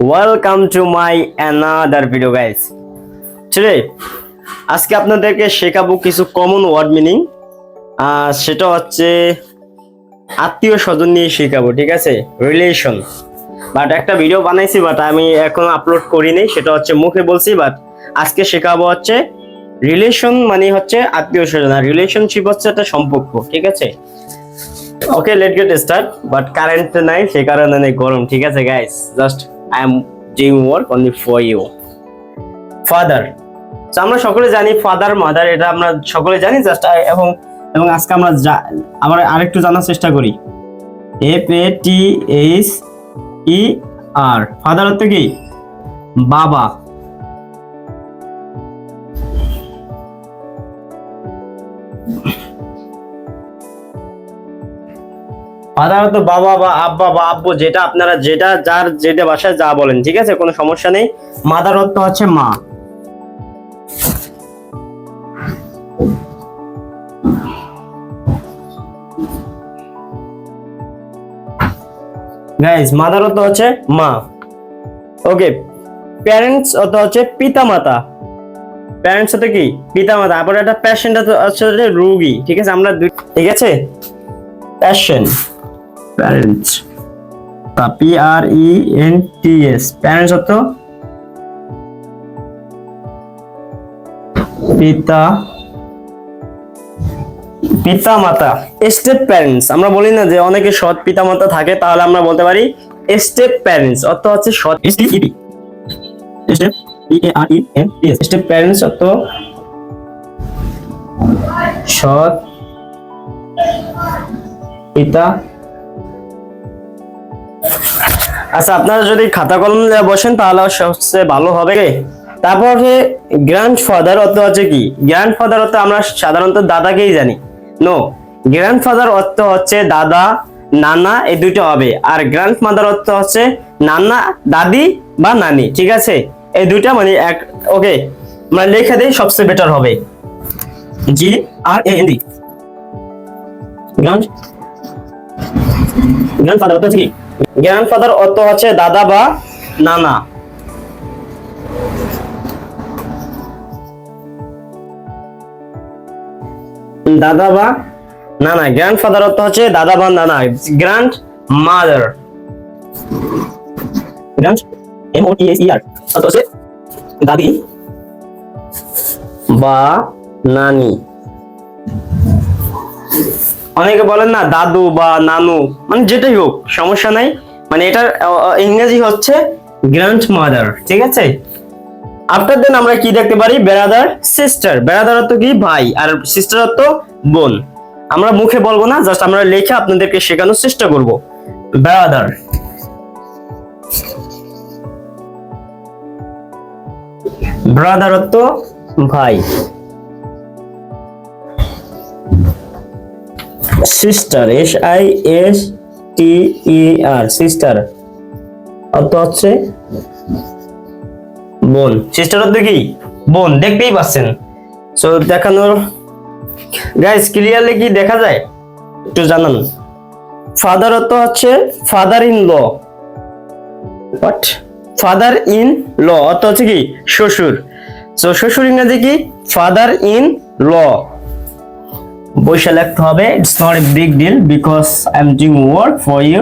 Welcome to my another video guys today আজকে আপনাদেরকে শেখাবো কিছু কমন ওয়ার্ড মিনিং সেটা হচ্ছে আত্মীয় স্বজন নিয়ে শেখাবো, ঠিক আছে? রিলেশন বাট একটা ভিডিও বানাইছি বাট আমি এখনও আপলোড করিনি, সেটা হচ্ছে মুখে বলছি বাট আজকে শেখাবো হচ্ছে রিলেশন মানে হচ্ছে আত্মীয় স্বজন, আর রিলেশনশিপ হচ্ছে একটা সম্পর্ক, ঠিক আছে? Okay let get start but current নাই সে কারণে গরম, ঠিক আছে guys just I am doing work only for you father তো আমরা সকলে জানি ফাদার মাদার এটা আমরা সকলে জানি জাস্ট এবং এবং আজকে আমরা আমার আরেকটু জানার চেষ্টা করি। F A T H E R father হচ্ছে কি? বাবা। সাধারণত বাবা বা আব্বা বা আব্বু যেটা আপনারা যেটা, যার যেটা বাসায় যা বলেন, ঠিক আছে? কোনো সমস্যা নেই। মাদার অর্থ হচ্ছে মা। গাইজ মাদার অর্থ হচ্ছে মা। ওকে প্যারেন্টস অর্থ হচ্ছে পিতা মাতা প্যারেন্টস হচ্ছে কি? পিতা মাতা আবার একটা প্যাশেন্ট হচ্ছে রোগী, ঠিক আছে? আমরা ঠিক আছে? প্যাশন প্যারেন্টস তা P R E N T S parents অর্থ? পিতা পিতা মাতা স্টেপ প্যারেন্টস আমরা বলি না যে অনেকে সৎ পিতা মাতা থাকে তাহলে আমরা বলতে পারি স্টেপ প্যারেন্টস অর্থ হচ্ছে সৎ step step P A R E N T S step parents অর্থ? সৎ পিতা। আচ্ছা আপনারা যদি খাতা কলম নিয়ে বসেন তাহলে সবচেয়ে ভালো হবে তারপর গ্র্যান্ড ফাদার অর্থ হচ্ছে কি? গ্র্যান্ড ফাদার অর্থ আমরা সাধারণত দাদাকেই জানি। নো গ্র্যান্ড ফাদার অর্থ হচ্ছে দাদা, নানা, এই দুটো হবে। আর গ্র্যান্ড মাদার অর্থ হচ্ছে নানা, দাদি বা নানি, ঠিক আছে? এই দুইটা মানে এক, ওকে মানে লেখা দিই, সবচেয়ে বেটার হবে। G R A N D grand grandfather অর্থ হচ্ছে কি? গ্র্যান্ডফাদার অর্থ হচ্ছে দাদা বা নানা। দাদা বা নানা। গ্র্যান্ডফাদার অর্থ হচ্ছে দাদা বা নানা গ্র্যান্ড মাদার আর অর্থ দাদি বা নানি। অনেকে বলেন না, দাদু বা নানু মানে যেটাই হোক, সমস্যা নাই। মানে এটার ইংরেজি হচ্ছে গ্র্যান্ড মাদার ঠিক আছে? আফটার দেন আমরা কি দেখতে পারি? বেড়াদার সিস্টার বেড়াদার অর্থ কি? ভাই। আর সিস্টার অর্থ বোন। আমরা মুখে বলব না জাস্ট আমরা লেখে আপনাদেরকে শেখানোর চেষ্টা করব। ব্রাদার অর্থ ভাই। Sister S I S T E R sister অর্থ হচ্ছে বোন। সিস্টার অর্থ কি? বোন, দেখতেই পাচ্ছেন। সো দেখানোর গাইস ক্লিয়ারলি কি দেখা যায়? একটু জানান। ফাদার অর্থ হচ্ছে father in law what father in law অর্থ হচ্ছে কি? শ্বশুর। সো শ্বশুর ইংরেজি কি? ফাদার ইন ল বৈশা লিখতে হবে it's not a big deal because I am doing work for you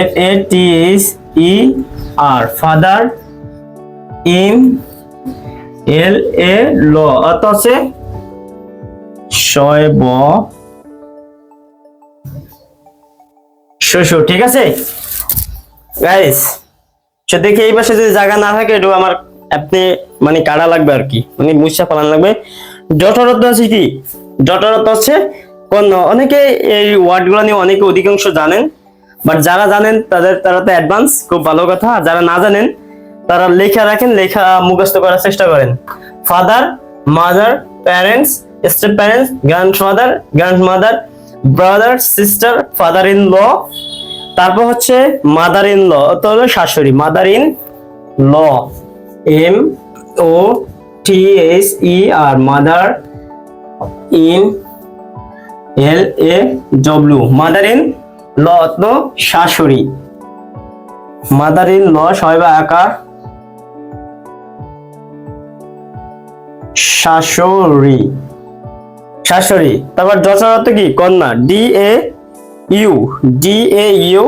F A T H E R father in L A law অর্থ হচ্ছে শয় ব শ্বশুর, ঠিক আছে? গাইস সে দেখে এই পাশে যদি জায়গা না থাকে একটু আমার আপনি মানে কাড়া লাগবে আর কি মানে মুসা পালান লাগবে। অর্থ আছে কি? অর্থ হচ্ছে কোন অনেকে এই ওয়ার্ডগুলো নিয়ে অনেকে অধিকাংশ জানেন বাট যারা জানেন তাদের, তারা তো অ্যাডভান্স খুব ভালো কথা, আর যারা না জানেন, তারা লেখা রাখেন, লেখা মুখস্থ করার চেষ্টা করেন। Father mother parents step parents grandfather grandmother brother sister father in law তারপর হচ্ছে মাদার ইন ল তো হলো শাশুড়ি mother in law M O T S E R mother in L A W. Mother in law অর্থ শাশুড়ি। Mother in ল সবাই বা আকার শাশুড়ি। শাশুড়ি। তারপর যথাযথ কি? কন্যা। D A U D A U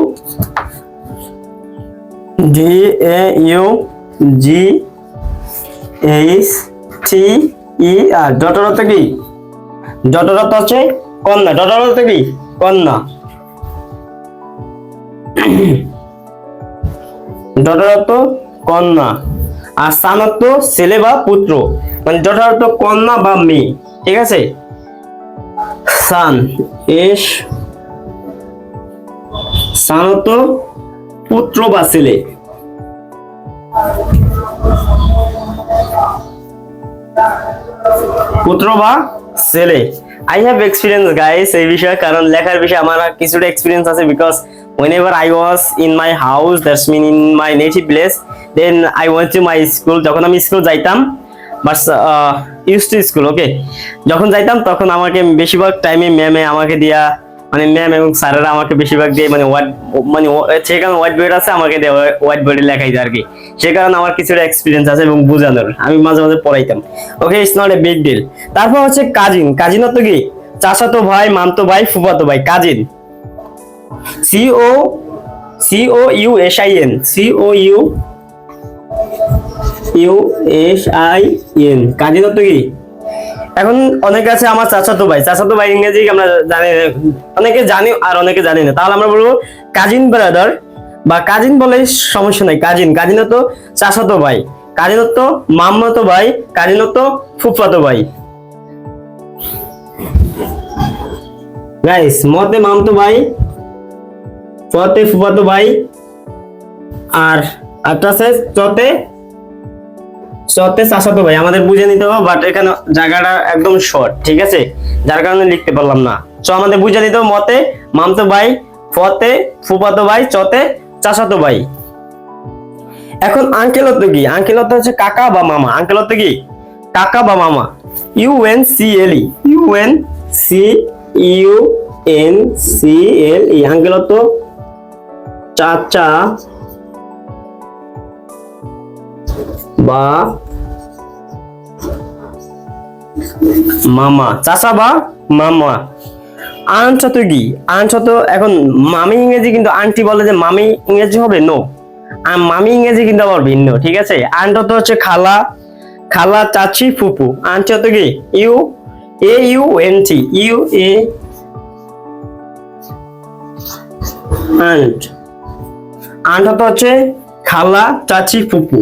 D A U G H T E R জটরত কি? জটরত হচ্ছে কন্যা। জটরত কি? কন্যা। জটরত কন্যা। আর স্থানত্ব ছেলে বা পুত্র। মানে যথার্থ কন্যা বা মেয়ে। ঠিক আছে? Son S. স্থানত পুত্র বা ছেলে। পুত্র বা ছেলে আই হ্যাভ এক্সপিরিয়েন্স গাইস এই বিষয়ে, কারণ লেখার বিষয়ে আমার কিছুটা এক্সপিরিয়েন্স আছে because whenever I was in my house that's mean in my native place then I went to my school, যখন আমি স্কুল যাইতাম but use to school okay যখন যাইতাম, তখন আমাকে বেশিরভাগ টাইমে ম্যামে আমাকে দিয়া মানে ম্যাম এবং স্যারেরা আমাকে বেশিরভাগ দিয়ে মানে হোয়াইট মানে ও- সেখানে হোয়াইট বোর্ড আছে আমাকে দিয়ে হোয়াইট বোর্ডে লেখাই আর কি সে কারণে আমার কিছুটা এক্সপিরিয়েন্স আছে এবং বোঝানোর, আমি মাঝে মাঝে পড়াইতাম। Okay it's not a big deal তারপর হচ্ছে কাজিন। কাজিন তো কি? চাচাতো ভাই, মামতো ভাই, ফুফাতো ভাই, cousin. C O O C O U S I N C O U U S I N cousin তো কি? এখন অনেকে আছে আমার চাচাতো ভাই। চাচাতো ভাই ইংরেজি আমরা জানি না। অনেকে জানি আর অনেকে জানি না। তাহলে আমরা বলব কাজিন ব্রাদার বা কাজিন বলে সমস্যা নাই। কাজিন কাজিনত তো চাচাতো ভাই। কাজিনত তো ভাই কাজিনত তো ফুফাতো ভাই। গাইস মতে মামতো ভাই ফতে ফুফাতো ভাই, আর আটটা আছে চতে চতে চাচাতো ভাই, আমাদের বুঝে নিতে হবে বাট এখানে জায়গাটা একদম শর্ট ঠিক আছে? যার কারণে লিখতে পারলাম না। তো আমাদের বুঝে নিতে হবে মতে, মামতো ভাই, ফতে, ফুফাতো ভাই, চতে, চাচাতো ভাই। এখন আঙ্কেলত্ব কি? আঙ্কেলত্ব হচ্ছে কাকা বা মামা? আঙ্কেলত্ব কি? কাকা বা মামা? U N C L E U N C U N C L E আঙ্কেলত্ব চাচা বা মামা, চাচা বা মামা। আনছা তো কি আনছা তো এখন মামি ইংরেজি কিন্তু আন্টি বলে যে মামি ইংরেজি হবে? নো মামি ইংরেজি কিন্তু আবার ভিন্ন, ঠিক আছে? আন্টা তো হচ্ছে খালা খালা চাচি ফুপু। আনছা তো কি U A U N T U, A, aunt. আন্টা তো হচ্ছে খালা চাচি ফুপু।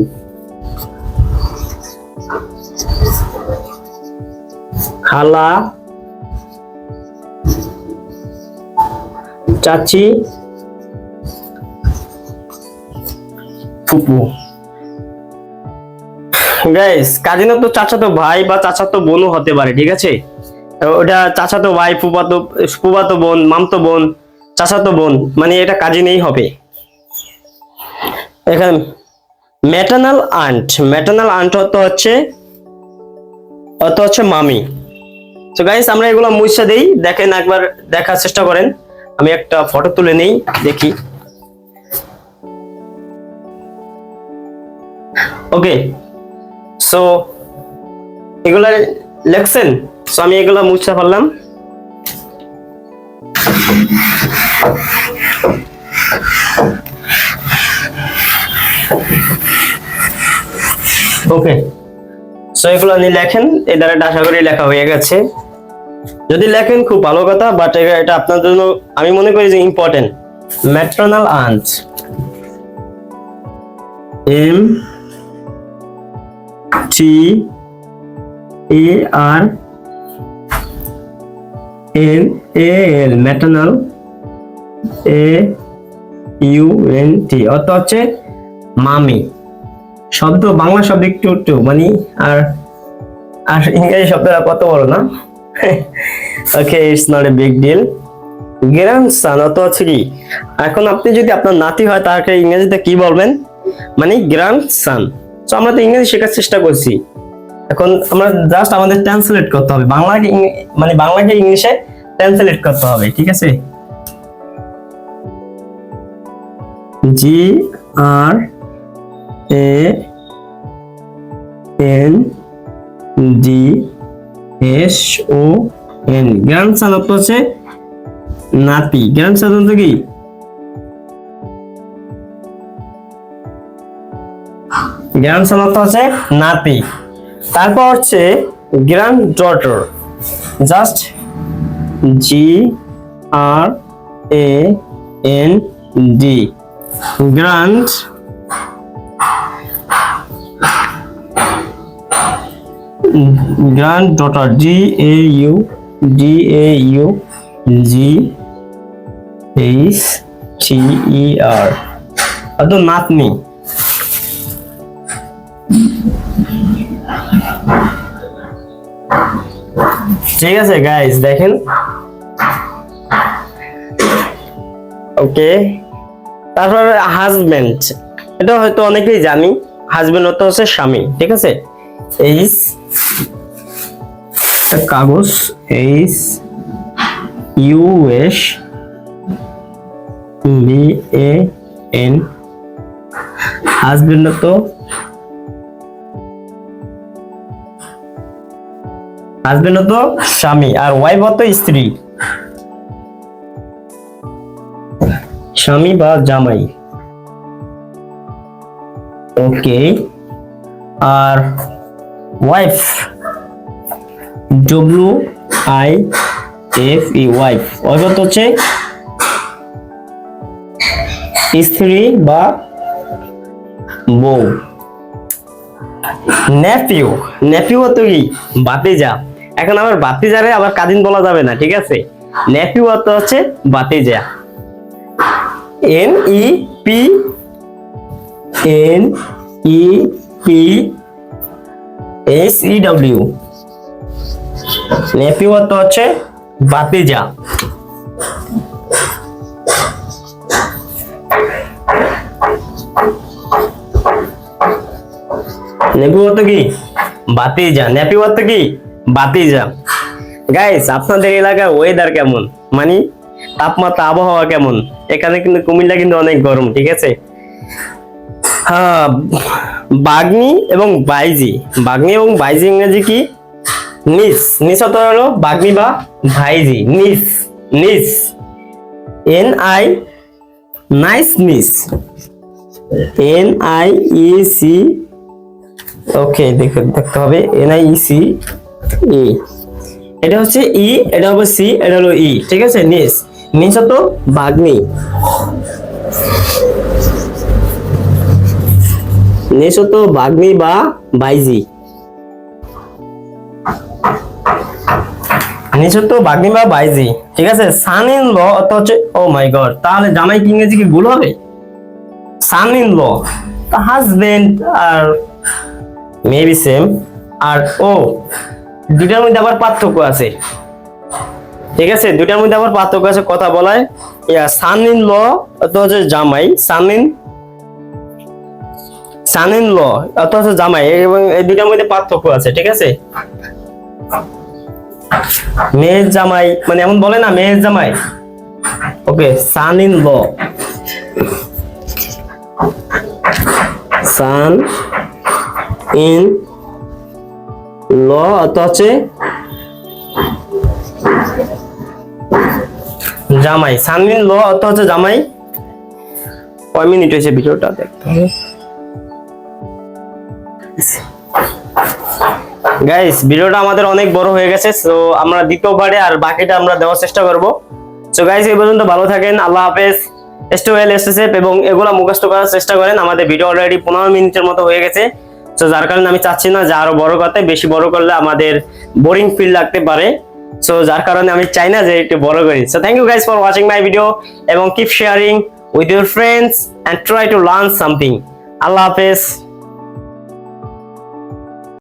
খালা চাচি ফুপু। গাইস কাজিনা তো চাচাতো ভাই বা চাচাতো বোনও হতে পারে ঠিক আছে? ওটা চাচাতো ভাই ফুপাতো ফুপাতো বোন মামতো বোন চাচাতো বোন মানে এটা কাজিনেই হবে। এখানে ম্যাটার্নাল আন্ট ম্যাটার্নাল আন্ট তো হচ্ছে অত হচ্ছে মামি। তো গাইস আমরা এগুলো মুছা দেই। দেখেন একবার দেখার চেষ্টা করেন। আমি একটা ফটো তুলে নেই, দেখি। ওকে সো এগুলা লেখছেন? সো আমি এগুলা মুছতে পারলাম ওকে সো এগুলো আপনি লেখেন এই দ্বারা আশা করি লেখা হয়ে গেছে। যদি লেখেন, খুব ভালো কথা বাট এটা আপনার জন্য আমি মনে করি যে important maternal aunt M T A R N A L maternal A U N T অর্থ হচ্ছে মামি। শব্দ, বাংলা শব্দ একটু একটু মানে আর আর ইংরেজি শব্দটা কত বড় না? Okay it's not a big deal grandson অত হচ্ছে কি? এখন আপনি যদি আপনার নাতি হয়, তাকে ইংরেজিতে কি বলবেন? মানে গ্র্যান্ডসান তো আমরা তো ইংরেজি শেখার চেষ্টা করছি। এখন আমরা জাস্ট আমাদের ট্রান্সলেট করতে হবে। বাংলাকে মানে বাংলাকে ইংলিশে ট্রান্সলেট করতে হবে, ঠিক আছে? G R A, N, D, S, O, N. Grandson অর্থ হচ্ছে নাতি। গ্র্যান্ডসন অর্থ কি? গ্র্যান্ডসন অর্থ হচ্ছে নাতি। তারপর হচ্ছে grand daughter. Just G, R, A, N, D. Grand grand daughter G A U G A U G H T E R অত নাতনি ঠিক আছে গাইস দেখেন। ওকে তারপর হাজবেন্ড এটা হয়তো অনেকেই জানি। হাজবেন্ড অর্থ হচ্ছে স্বামী, ঠিক আছে? এইচ কাগজ H U S B A N husband অর্থ হাজবেন্ড অর্থ স্বামী। আর ওয়াইফ অর্থ স্ত্রী। স্বামী বা জামাই। Okay R wife. W I F E wife wife অর্থ হচ্ছে স্ত্রী বা বউ। নেফিউ। নেফিউ অর্থ কি? বাতিজা এখন আবার বাতিজারে আবার কাজিন বলা যাবে না, ঠিক আছে? নেফিউ অর্থ হচ্ছে বাতিজা N E P, N E P S E W nephew অর্থ হচ্ছে বাতিজা। নেপিউ কি? বাতিজা। নেপিউ কি? বাতিজা। গাইস আপনাদের এলাকার ওয়েদার কেমন? মানে তাপমাত্রা, আবহাওয়া কেমন? এখানে কিন্তু কুমিল্লা কিন্তু অনেক গরম, ঠিক আছে? বাগ্নি এবং বাইজি। বাগ্নি এবং বাইজি ইংরেজি কি? নিস। নিস অর্থ হলো বাগ্নি বা ভাইজি। Niece. Niece. N I nice niece. N I E C okay দেখে দেখতে হবে। N I E C E. এটা হচ্ছে ই, এটা হবে সি, এটা হলো ই। ঠিক আছে? নিস। নিস অত বাগ্নি নিস অত বাগ্নি বা বাইজি? অত বাগ্নি বা বাইজি। ঠিক আছে সান ইন ল অত হচ্ছে ও মাই গড তাহলে জামাই কি ইংরেজি কি ভুল হবে? সান ইন ল হাজবেন্ড আর মেবি সেম আর ও দুটার মধ্যে আবার পার্থক্য আছে। ঠিক আছে দুটার মধ্যে আবার পার্থক্য আছে, কথা বলায়। সান ইন ল অত হচ্ছে জামাই সান ইন সান ইন ল হচ্ছে জামাই, এবং এই দুটার মধ্যে পার্থক্য আছে, ঠিক আছে? মেয়ের জামাই মানে এমন বলে না, মেয়ের জামাই? ওকে সান ইন ল সান ইন ল অত হচ্ছে জামাই। সানমিন ল অত হচ্ছে জামাই। কয় মিনিট হয়েছে ভিডিওটা? দেখতে হবে গাইস ভিডিওটা আমাদের অনেক বড় হয়ে গেছে সো আমরা দ্বিতীয় পার্টে আর বাকিটা আমরা দেওয়ার চেষ্টা করব। সো গাইস এই পর্যন্ত ভালো থাকেন, আল্লাহ হাফেজ। স্টে ওয়েল স্টে সেফ এবং এগুলা মুখস্থ করার চেষ্টা করেন, আমাদের ভিডিও অলরেডি পনেরো মিনিটের মতো হয়ে গেছে। তো যার কারণে আমি চাচ্ছি না যে আরও বড় করতে, বেশি বড় করলে আমাদের বোরিং ফিল লাগতে পারে। সো যার কারণে আমি চাই না যে একটু বড় করি। So thank you guys for watching my video এবং keep sharing with your friends and try to learn something আল্লাহ হাফেজ।